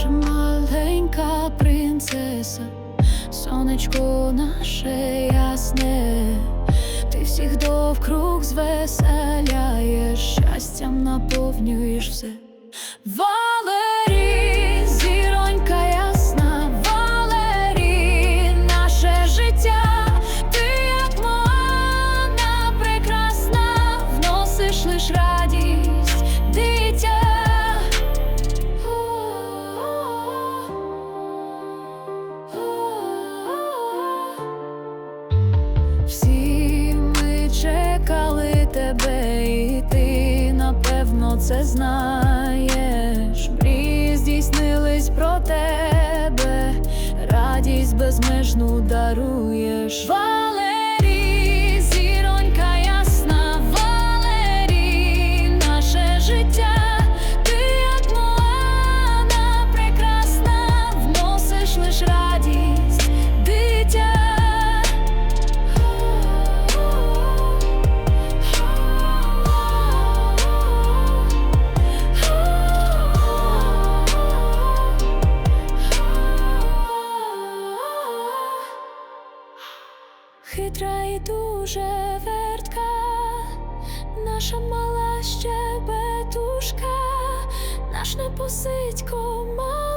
наша маленька принцеса, сонечко наше ясне, ти всіх довкруг звеселяєш, щастям наповнюєш все. Вале це знаєш. Мрії здійснились про тебе, радість безмежну даруєш. Хитра і дуже вертка, наша мала щебетушка, наш непосидько малий.